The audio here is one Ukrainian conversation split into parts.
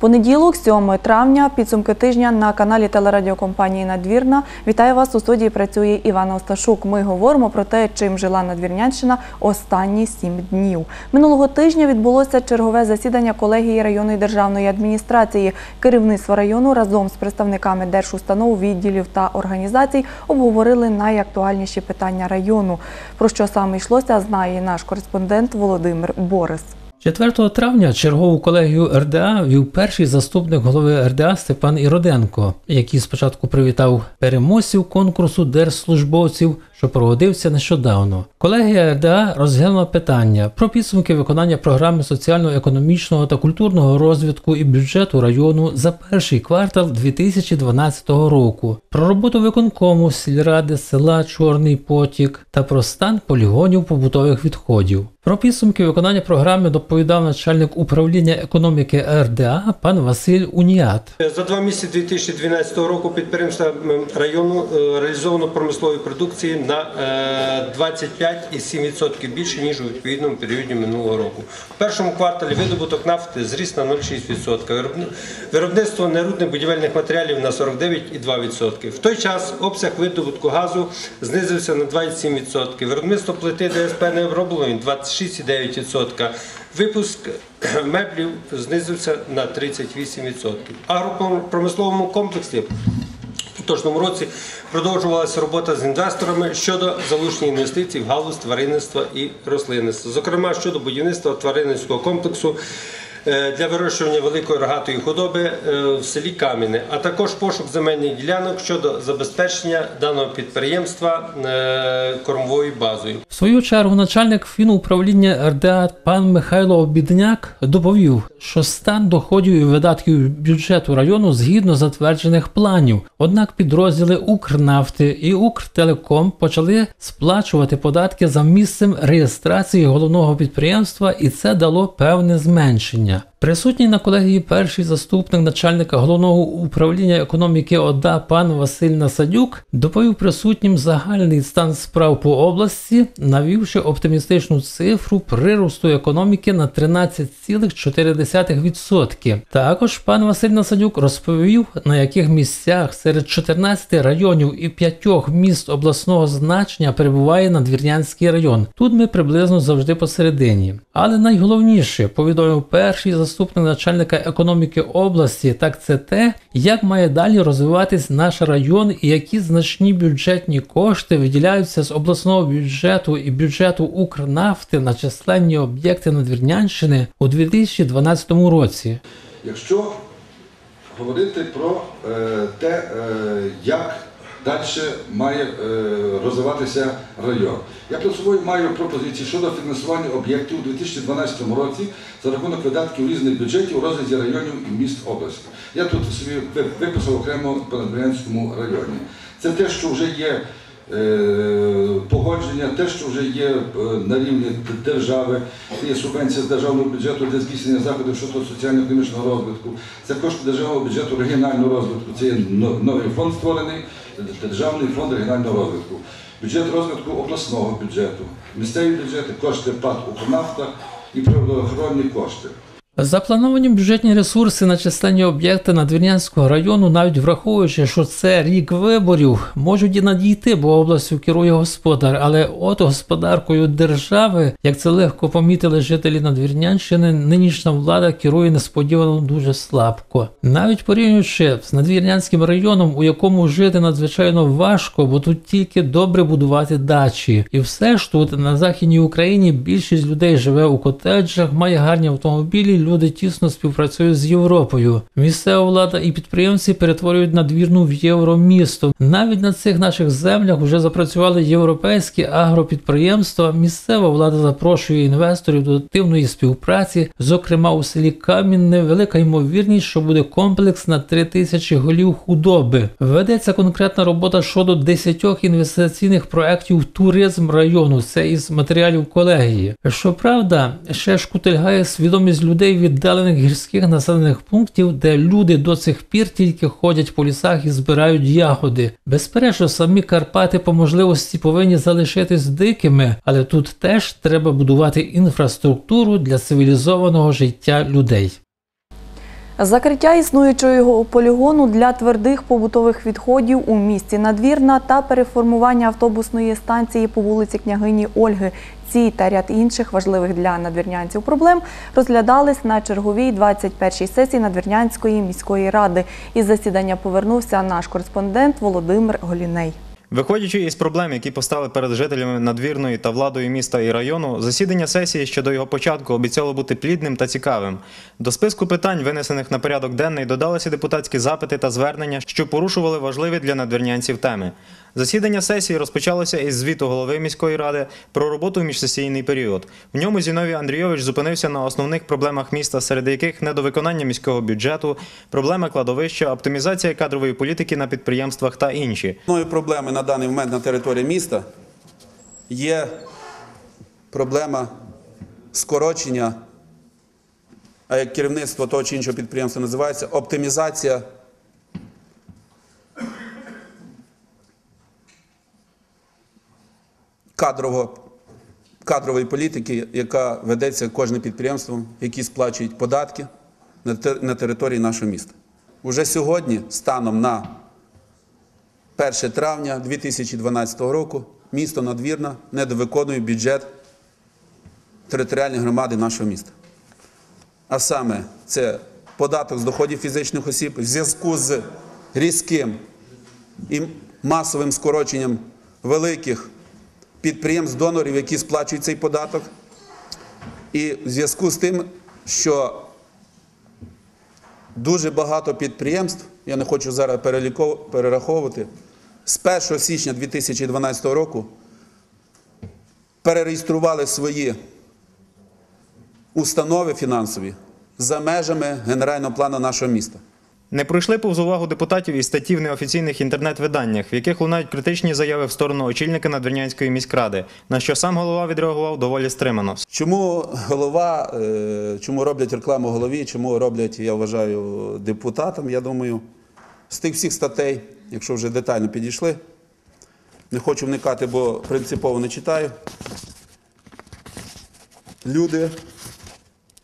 Понеділок, 7 травня, підсумки тижня на каналі телерадіокомпанії Надвірна. Вітаю вас у студії. Працює Івана Осташук. Ми говоримо про те, чим жила Надвірнянщина останні сім днів. Минулого тижня відбулося чергове засідання колегії районної державної адміністрації. Керівництво району разом з представниками держустанов, відділів та організацій обговорили найактуальніші питання району. Про що саме йшлося, знає наш кореспондент Володимир Борис. 4 травня чергову колегію РДА вів перший заступник голови РДА Степан Іроденко, який спочатку привітав переможців конкурсу держслужбовців, що проводився нещодавно. Колегія РДА розглянула питання про підсумки виконання програми соціально-економічного та культурного розвитку і бюджету району за перший квартал 2012 року, про роботу виконкому сільради села Чорний Потік та про стан полігонів побутових відходів. Про підсумки виконання програми доповідав начальник управління економіки РДА пан Василь Уніат. За два місяці 2012 року підприємства району е, реалізовано промислової продукції на е, 25,7% більше ніж у відповідному періоді минулого року. В першому кварталі видобуток нафти зріс на 0,6%. Виробни- Виробництво нерудних будівельних матеріалів на 49,2%. В той час обсяг видобутку газу знизився на 2,7%. Виробництво плити ДСП не необробленої 26,9%. Випуск меблів знизився на 38%. Агропромисловому комплексі у поточному році продовжувалася робота з інвесторами щодо залучення інвестицій в галузь тваринництва і рослинництва, зокрема щодо будівництва тваринницького комплексу для вирощування великої рогатої худоби е, в селі Кам'яне, а також пошук земельних ділянок щодо забезпечення даного підприємства е, кормовою базою. В свою чергу начальник фінуправління РДА пан Михайло Обідняк доповів, що стан доходів і видатків бюджету району згідно затверджених планів. Однак підрозділи Укрнафти і Укртелеком почали сплачувати податки за місцем реєстрації головного підприємства, і це дало певне зменшення. Yeah. Присутній на колегії перший заступник начальника головного управління економіки ОДА пан Василь Насадюк доповів присутнім загальний стан справ по області, навівши оптимістичну цифру приросту економіки на 13,4%. Також пан Василь Насадюк розповів, на яких місцях серед 14 районів і 5 міст обласного значення перебуває Надвірнянський район. Тут ми приблизно завжди посередині. Але найголовніше повідомив перший заступник начальника економіки області, так це те, як має далі розвиватись наш район і які значні бюджетні кошти виділяються з обласного бюджету і бюджету Укрнафти на численні об'єкти Надвірнянщини у 2012 році. Якщо говорити про е, те, е, як далі має е, розвиватися район. Я перед собою маю пропозиції щодо фінансування об'єктів у 2012 році за рахунок видатків різних бюджетів у розрізі районів і міст області. Я тут собі виписав окремо по Надвірнянському районі. Це те, що вже є е, погодження, те, що вже є е, на рівні держави, це є субвенція з державного бюджету для здійснення заходів щодо соціально-економічного розвитку, це кошти державного бюджету регіонального розвитку, це є новий фонд створений, Державний фонд регіонального розвитку, бюджет розвитку обласного бюджету, місцеві бюджети, кошти ПАД «Укрнафта» і природоохоронні кошти. Заплановані бюджетні ресурси на численні об'єкти Надвірнянського району, навіть враховуючи, що це рік виборів, можуть і надійти, бо областю керує господар. Але от господаркою держави, як це легко помітили жителі Надвірнянщини, нинішня влада керує несподівано дуже слабко. Навіть порівнюючи з Надвірнянським районом, у якому жити надзвичайно важко, бо тут тільки добре будувати дачі. І все ж тут на західній Україні більшість людей живе у котеджах, має гарні автомобілі. Люди тісно співпрацюють з Європою. Місцева влада і підприємці перетворюють надвірну в євромісто. Навіть на цих наших землях вже запрацювали європейські агропідприємства. Місцева влада запрошує інвесторів до активної співпраці. Зокрема, у селі Камінне велика ймовірність, що буде комплекс на 3 тисячі голів худоби. Ведеться конкретна робота щодо 10 інвестиційних проєктів туризм району. Це із матеріалів колегії. Щоправда, ще шкутильгає свідомість людей віддалених гірських населених пунктів, де люди до цих пір тільки ходять по лісах і збирають ягоди. Безперечно, самі Карпати по можливості повинні залишитись дикими, але тут теж треба будувати інфраструктуру для цивілізованого життя людей. Закриття існуючого полігону для твердих побутових відходів у місті Надвірна та переформування автобусної станції по вулиці княгині Ольги. Ці та ряд інших важливих для надвірнянців проблем розглядались на черговій 21-й сесії Надвірнянської міської ради. Із засідання повернувся наш кореспондент Володимир Голіней. Виходячи із проблем, які постали перед жителями надвірної та владою міста і району, засідання сесії щодо його початку обіцяло бути плідним та цікавим. До списку питань, винесених на порядок денний, додалися депутатські запити та звернення, що порушували важливі для надвірнянців теми. Засідання сесії розпочалося із звіту голови міської ради про роботу в міжсесійний період. В ньому Зіновій Андрійович зупинився на основних проблемах міста, серед яких недовиконання міського бюджету, проблема кладовища, оптимізація кадрової політики на підприємствах та інші. Основною проблеми на даний момент на території міста є проблема скорочення, а як керівництво того чи іншого підприємства називається, оптимізація кадрового, кадрової політики, яка ведеться кожним підприємством, які сплачують податки на на території нашого міста. Уже сьогодні, станом на 1 травня 2012 року місто Надвірна недовиконує бюджет територіальної громади нашого міста. А саме це податок з доходів фізичних осіб в зв'язку з різким і масовим скороченням великих підприємств-донорів, які сплачують цей податок. І в зв'язку з тим, що дуже багато підприємств, я не хочу зараз перераховувати, з 1 січня 2012 року перереєстрували свої установи фінансові за межами генерального плану нашого міста. Не пройшли повз увагу депутатів і статті в неофіційних інтернет-виданнях, в яких лунають критичні заяви в сторону очільника Надвірнянської міськради, на що сам голова відреагував доволі стримано. Чому голова, е, чому роблять рекламу голові, чому роблять, я вважаю, депутатам, я думаю, з тих всіх статей, якщо вже детально підійшли, не хочу вникати, бо принципово не читаю. Люди,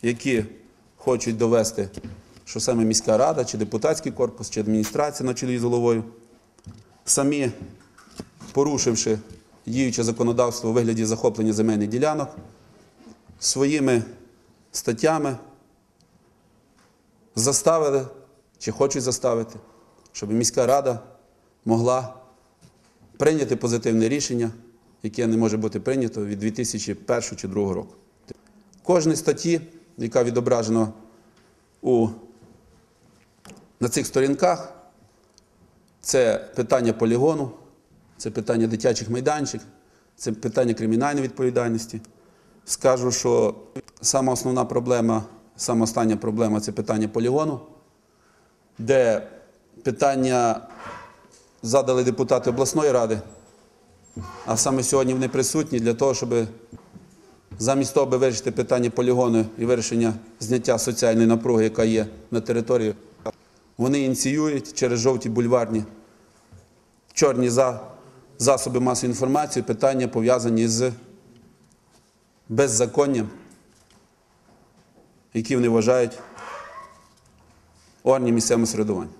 які хочуть довести, що саме міська рада, чи депутатський корпус, чи адміністрація на чолі з головою, самі порушивши діюче законодавство у вигляді захоплення земельних ділянок, своїми статтями заставили чи хочуть заставити, щоб міська рада могла прийняти позитивне рішення, яке не може бути прийнято від 2001 чи 2002 року. Кожній статті, яка відображена у, на цих сторінках, це питання полігону, це питання дитячих майданчик, це питання кримінальної відповідальності. Скажу, що сама основна проблема, сама остання проблема це питання полігону, де питання задали депутати обласної ради, а саме сьогодні вони присутні для того, щоб замість того, аби вирішити питання полігону і вирішення зняття соціальної напруги, яка є на території, вони ініціюють через жовті бульварні чорні за, засоби масової інформації питання пов'язані з беззаконням, які вони вважають органі місцевого середування.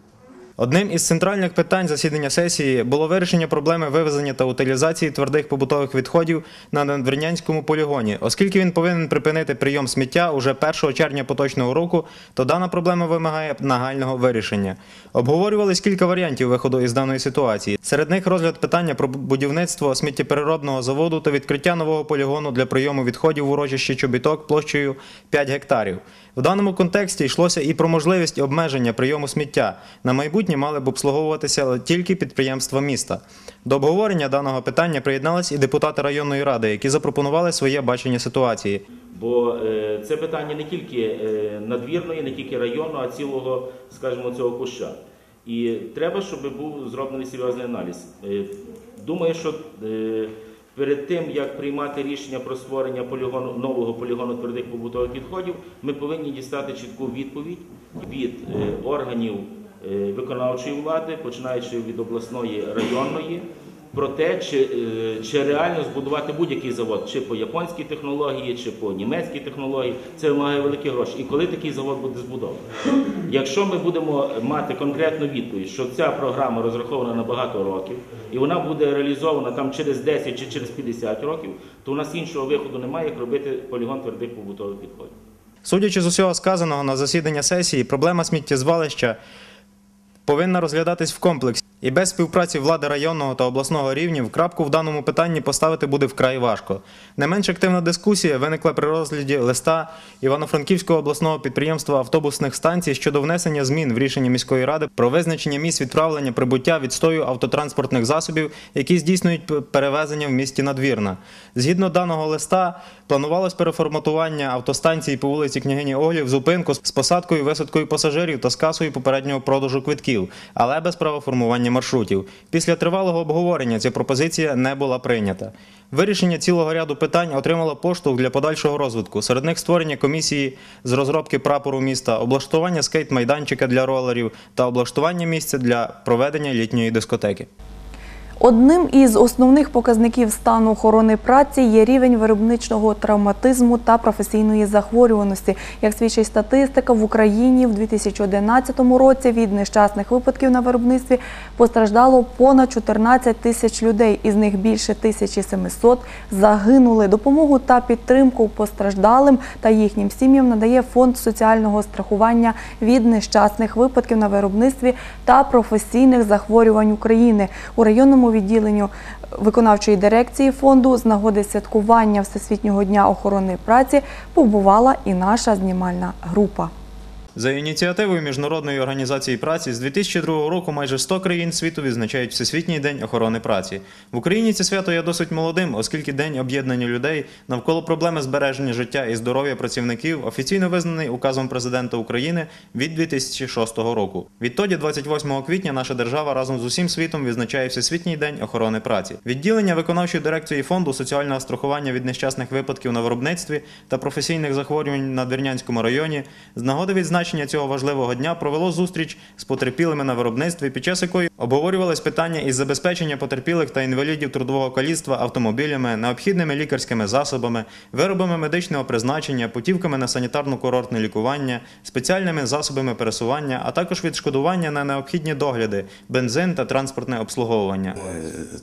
Одним із центральних питань засідання сесії було вирішення проблеми вивезення та утилізації твердих побутових відходів на надвірнянському полігоні. Оскільки він повинен припинити прийом сміття уже 1 червня поточного року, то дана проблема вимагає нагального вирішення. Обговорювались кілька варіантів виходу із даної ситуації. Серед них розгляд питання про будівництво сміттєпереробного заводу та відкриття нового полігону для прийому відходів в урочищі чобіток площею 5 гектарів. В даному контексті йшлося і про можливість обмеження прийому сміття. На майбутнє мали б обслуговуватися тільки підприємства міста. До обговорення даного питання приєднались і депутати районної ради, які запропонували своє бачення ситуації. Бо е, це питання не тільки е, надвірної, не тільки району, а цілого, скажімо, цього куща. І треба, щоб був зроблений серйозний аналіз. Е, думаю, що перед тим як приймати рішення про створення полігону нового полігону твердих побутових відходів, ми повинні дістати чітку відповідь від органів виконавчої влади, починаючи від обласної районної про те, чи, е, чи реально збудувати будь-який завод, чи по японській технології, чи по німецькій технології. Це вимагає великі гроші. І коли такий завод буде збудований? Якщо ми будемо мати конкретну відповідь, що ця програма розрахована на багато років, і вона буде реалізована там через 10 чи через 50 років, то у нас іншого виходу немає, як робити полігон твердих побутових відходів. Судячи з усього сказаного на засідання сесії, проблема сміттєзвалища повинна розглядатись в комплексі. І без співпраці влади районного та обласного рівнів крапку в даному питанні поставити буде вкрай важко. Не менш активна дискусія виникла при розгляді листа Івано-Франківського обласного підприємства автобусних станцій щодо внесення змін в рішення міської ради про визначення місць відправлення прибуття відстою автотранспортних засобів, які здійснюють перевезення в місті Надвірна. Згідно даного листа, планувалось переформатування автостанції по вулиці Княгині Олі в зупинку з посадкою висадкою пасажирів та з касою попереднього продажу квитків, але без права формування маршрутів. Після тривалого обговорення ця пропозиція не була прийнята. Вирішення цілого ряду питань отримало поштовх для подальшого розвитку. Серед них створення комісії з розробки прапору міста, облаштування скейт-майданчика для ролерів та облаштування місця для проведення літньої дискотеки. Одним із основних показників стану охорони праці є рівень виробничого травматизму та професійної захворюваності. Як свідчить статистика, в Україні в 2011 році від нещасних випадків на виробництві постраждало понад 14 тисяч людей. Із них більше 1700 загинули. Допомогу та підтримку постраждалим та їхнім сім'ям надає фонд соціального страхування від нещасних випадків на виробництві та професійних захворювань України у районному відділенню виконавчої дирекції фонду з нагоди святкування Всесвітнього дня охорони праці побувала і наша знімальна група. За ініціативою Міжнародної організації праці з 2002 року майже 100 країн світу відзначають Всесвітній день охорони праці. В Україні це свято є досить молодим, оскільки День об'єднання людей навколо проблеми збереження життя і здоров'я працівників офіційно визнаний указом президента України від 2006 року. Відтоді, 28 квітня, наша держава разом з усім світом відзначає Всесвітній день охорони праці. Відділення виконавчої дирекції фонду соціального страхування від нещасних випадків на виробництві та професійних захворювань на Двірнянському районі з нагоди відзначення цього важливого дня провело зустріч з потерпілими на виробництві, під час якої обговорювались питання із забезпечення потерпілих та інвалідів трудового каліцтва автомобілями, необхідними лікарськими засобами, виробами медичного призначення, путівками на санітарно-курортне лікування, спеціальними засобами пересування, а також відшкодування на необхідні догляди, бензин та транспортне обслуговування.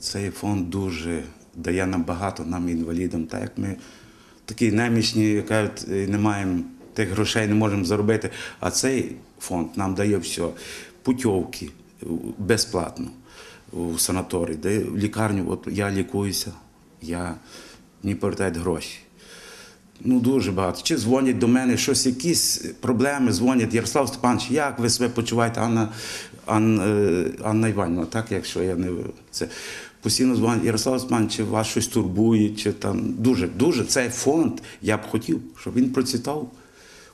Цей фонд дуже дає нам багато, нам інвалідам. Так як ми такі немічні, кажуть, не маємо тих грошей, не можемо заробити. А цей фонд нам дає все. Путівки е, безплатно у санаторій, де в лікарню, от я лікуюся, я, мені повертають гроші. Ну, дуже багато. Чи дзвонять до мене, щось, якісь проблеми дзвонять. Ярослав Степанович, як ви себе почуваєте, Анна, Анна, е, Анна Іванівна, так, якщо я не це. Постійно дзвонять, Ярослав Степанович, чи вас щось турбує, чи там дуже, дуже цей фонд, я б хотів, щоб він процвітав,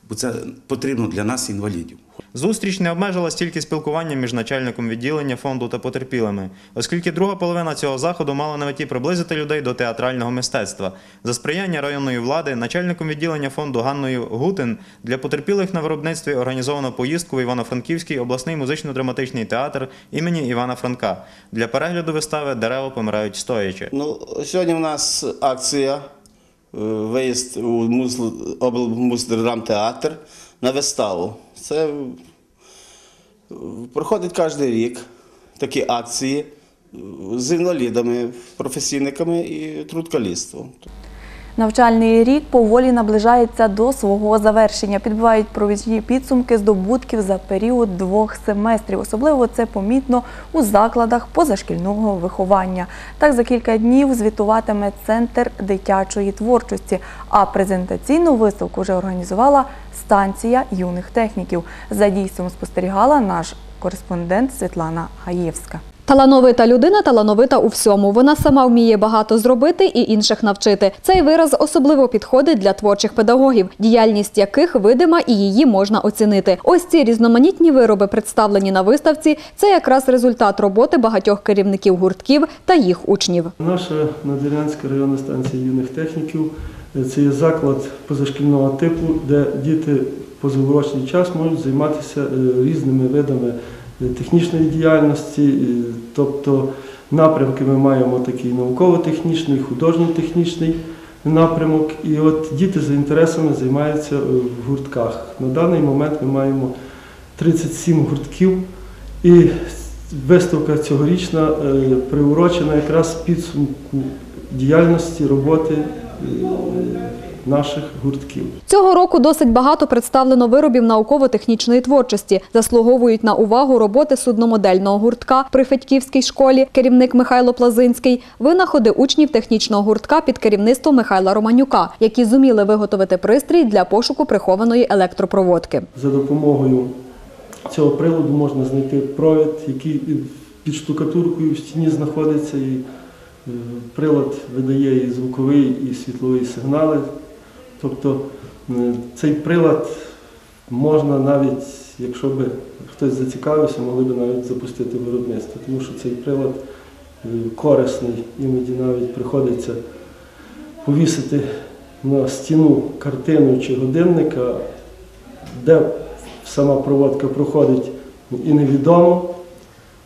бо це потрібно для нас, інвалідів. Зустріч не обмежилась тільки спілкуванням між начальником відділення фонду та потерпілими, оскільки друга половина цього заходу мала на меті приблизити людей до театрального мистецтва. За сприяння районної влади, начальником відділення фонду Ганною Гутин для потерпілих на виробництві організовано поїздку в Івано-Франківський обласний музично-драматичний театр імені Івана Франка. Для перегляду вистави дерева помирають стоячи. Ну, сьогодні в нас акція, виїзд у облмуздрамтеатр на виставу. Це е, проходить кожен рік такі акції е, з інвалідами, професійниками і трудкалістом. Навчальний рік поволі наближається до свого завершення. Підбивають провідні підсумки здобутків за період двох семестрів. Особливо це помітно у закладах позашкільного виховання. Так за кілька днів звітуватиме центр дитячої творчості. А презентаційну виставку вже організувала станція юних техніків. За дійством спостерігала наш кореспондент Світлана Гаєвська. Талановита людина талановита у всьому. Вона сама вміє багато зробити і інших навчити. Цей вираз особливо підходить для творчих педагогів, діяльність яких видима і її можна оцінити. Ось ці різноманітні вироби, представлені на виставці, це якраз результат роботи багатьох керівників гуртків та їх учнів. Наша Надвірнянська районна станція юних техніків це є заклад позашкільного типу, де діти позаурочний час можуть займатися е, різними видами технічної діяльності, е, тобто напрямки ми маємо такий науково-технічний, художньо-технічний напрямок. І от діти за інтересами займаються е, в гуртках. На даний момент ми маємо 37 гуртків. І виставка цьогорічна е, приурочена якраз підсумку діяльності роботи е, наших гуртків. Цього року досить багато представлено виробів науково-технічної творчості. Заслуговують на увагу роботи судномодельного гуртка при Федьківській школі, керівник Михайло Плазинський, винаходи учнів технічного гуртка під керівництвом Михайла Романюка, які зуміли виготовити пристрій для пошуку прихованої електропроводки. За допомогою цього приладу можна знайти провід, який під штукатуркою в стіні знаходиться. І е, прилад видає і звуковий, і світловий сигнали. Тобто цей прилад можна навіть, якщо би хтось зацікавився, могли б навіть запустити виробництво, тому що цей прилад е, корисний, іноді навіть приходиться повісити на стіну картину чи годинника, де сама проводка проходить і невідомо.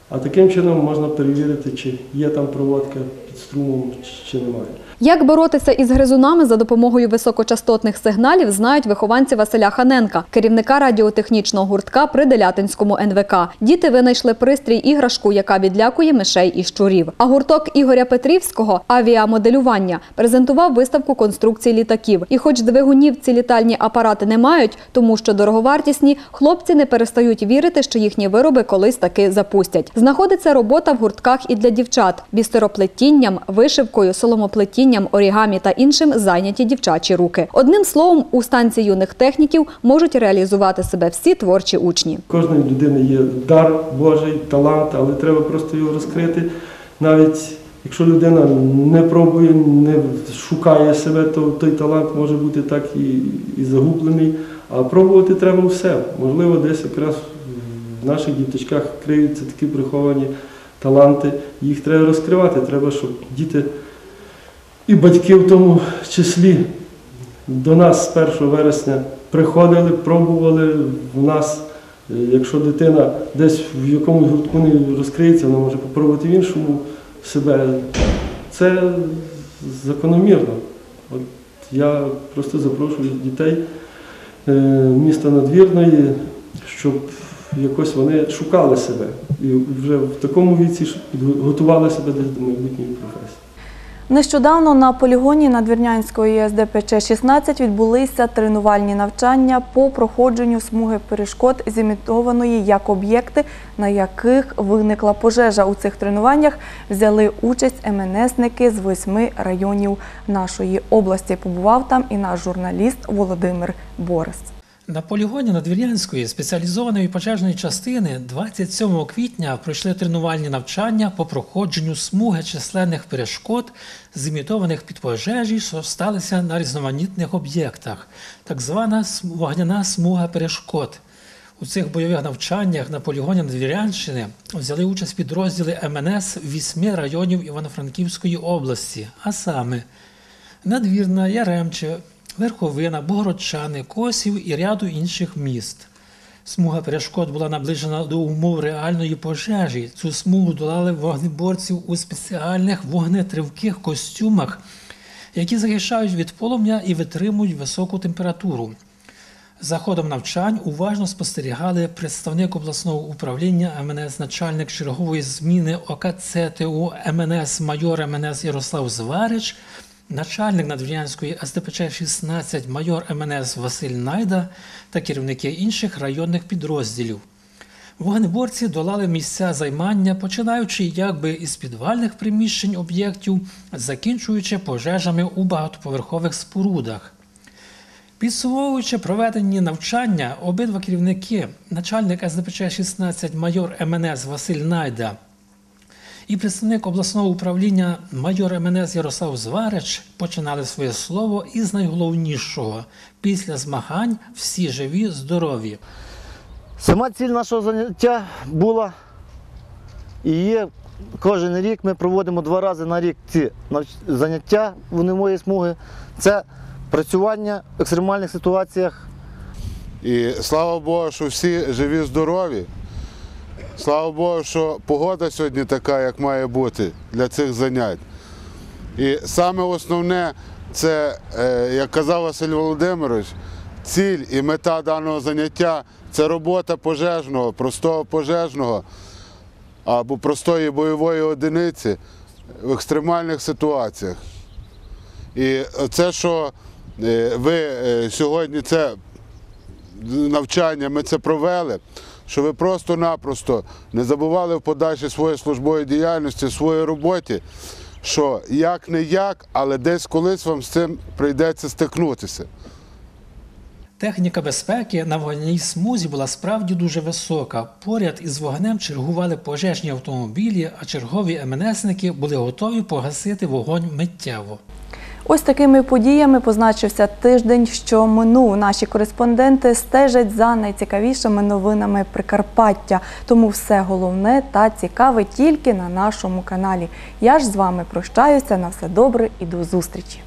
А таким чином можна перевірити, чи є там проводка під струмом, чи немає. Як боротися із гризунами за допомогою високочастотних сигналів, знають вихованці Василя Ханенка, керівника радіотехнічного гуртка при Делятинському НВК. Діти винайшли пристрій іграшку, яка відлякує мишей і щурів. А гурток Ігоря Петрівського авіамоделювання презентував виставку конструкцій літаків. І хоч двигунів ці літальні апарати не мають, тому що дороговартісні, хлопці не перестають вірити, що їхні вироби колись таки запустять. Знаходиться робота в гуртках і для дівчат бістероплетінням, вишивкою, соломоплетінням, орігамі та іншим зайняті дівчачі руки. Одним словом, у станції юних техніків можуть реалізувати себе всі творчі учні. Кожної людини є дар Божий, талант, але треба просто його розкрити. Навіть якщо людина не пробує, не шукає себе, то той талант може бути так і, і загублений. А пробувати треба все. Можливо, десь якраз в наших діточках криються такі приховані таланти. Їх треба розкривати. Треба, щоб діти і батьки в тому числі до нас з 1 вересня приходили, пробували в нас. Е, Якщо дитина десь в якомусь гуртку не розкриється, вона може попробувати в іншому себе. Це закономірно. От я просто запрошую дітей е, міста Надвірної, щоб якось вони шукали себе і вже в такому віці готували себе до майбутньої професії. Нещодавно на полігоні Надвірнянської СДПЧ-16 відбулися тренувальні навчання по проходженню смуги перешкод, зімітованої як об'єкти, на яких виникла пожежа. У цих тренуваннях взяли участь МНСники з восьми районів нашої області. Побував там і наш журналіст Володимир Борис. На полігоні Надвір'янської спеціалізованої пожежної частини 27 квітня пройшли тренувальні навчання по проходженню смуги численних перешкод, зімітованих під пожежі, що сталися на різноманітних об'єктах, так звана вогняна смуга перешкод. У цих бойових навчаннях на полігоні Надвірянщини взяли участь підрозділи МНС вісьми районів Івано-Франківської області, а саме Надвірна, Яремче, Верховина, Богородчани, Косів і ряду інших міст. Смуга перешкод була наближена до умов реальної пожежі. Цю смугу долали вогнеборців у спеціальних вогнетривких костюмах, які захищають від полум'я і витримують високу температуру. За ходом навчань уважно спостерігали представник обласного управління МНС, начальник чергової зміни ОКЦТУ МНС майор МНС Ярослав Зварич, начальник Надвірнянської СДПЧ-16 майор МНС Василь Найда та керівники інших районних підрозділів. Вогнеборці долали місця займання, починаючи якби із підвальних приміщень об'єктів, закінчуючи пожежами у багатоповерхових спорудах. Підсумовуючи проведені навчання, обидва керівники, начальник СДПЧ-16 майор МНС Василь Найда і представник обласного управління майор МНС Ярослав Зварич починали своє слово із найголовнішого після змагань всі живі, здорові. Сама ціль нашого заняття була і є кожен рік. Ми проводимо два рази на рік ці заняття вогневої смуги. Це працювання в екстремальних ситуаціях. І слава Богу, що всі живі, здорові. Слава Богу, що погода сьогодні така, як має бути для цих занять. І саме основне, це, е, як казав Василь Володимирович, ціль і мета даного заняття це робота пожежного, простого пожежного або простої бойової одиниці в екстремальних ситуаціях. І це, що е, ви е, сьогодні це навчання ми це провели, що ви просто-напросто не забували в подальшій своєї службової діяльності, в своїй роботі, що як не як, але десь колись вам з цим прийдеться стикнутися. Техніка безпеки на вогняній смузі була справді дуже висока. Поряд із вогнем чергували пожежні автомобілі, а чергові МНСники були готові погасити вогонь миттєво. Ось такими подіями позначився тиждень, що минув. Наші кореспонденти стежать за найцікавішими новинами Прикарпаття. Тому все головне та цікаве тільки на нашому каналі. Я ж з вами прощаюся. На все добре і до зустрічі.